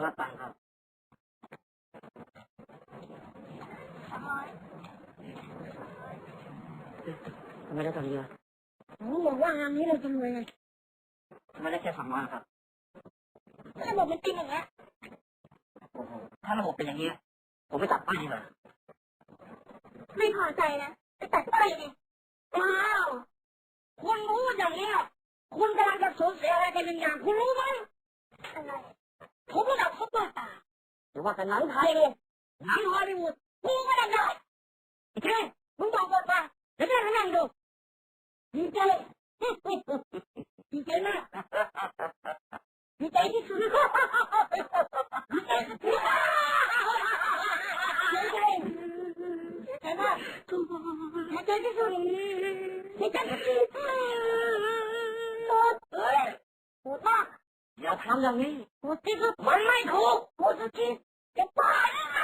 คนละตังค์ครับสองร้อยทำไมได้ตังค์เยอะโอ้บอกว่างานนี้เราจะรวยไงทำไมได้แค่สองร้อยครับระบบมันเป็นอย่างเงี้ยโอ้โหถ้าระบบเป็นอย่างนี้ผมไม่ตัดป้ายดีกว่าไม่พอใจนะไปตัดต้อยเลยว้าวคุณรู้อย่างเนี้ยคุณกำลังจะสูญเสียอะไรไปหนึ่งอย่างคุณรู้ไหมอะไรผมระดับซุปเปอร์สตาร์ หรือ ว่าแต่หนังไทยเลยหนังฮอลลีวูดกูก็ทำได้โอเคมึงบอกบทมาแล้วจะนั่งดูดีใจดีใจมากดีใจที่สุดดีใจดีใจดีใจมากดีใจที่สุดดีใจที่สุดเฮ้ยหมดมากอย่าทำอย่างนี้หมดที่สุดมันไม่ถูกหมดที่จะตา depan.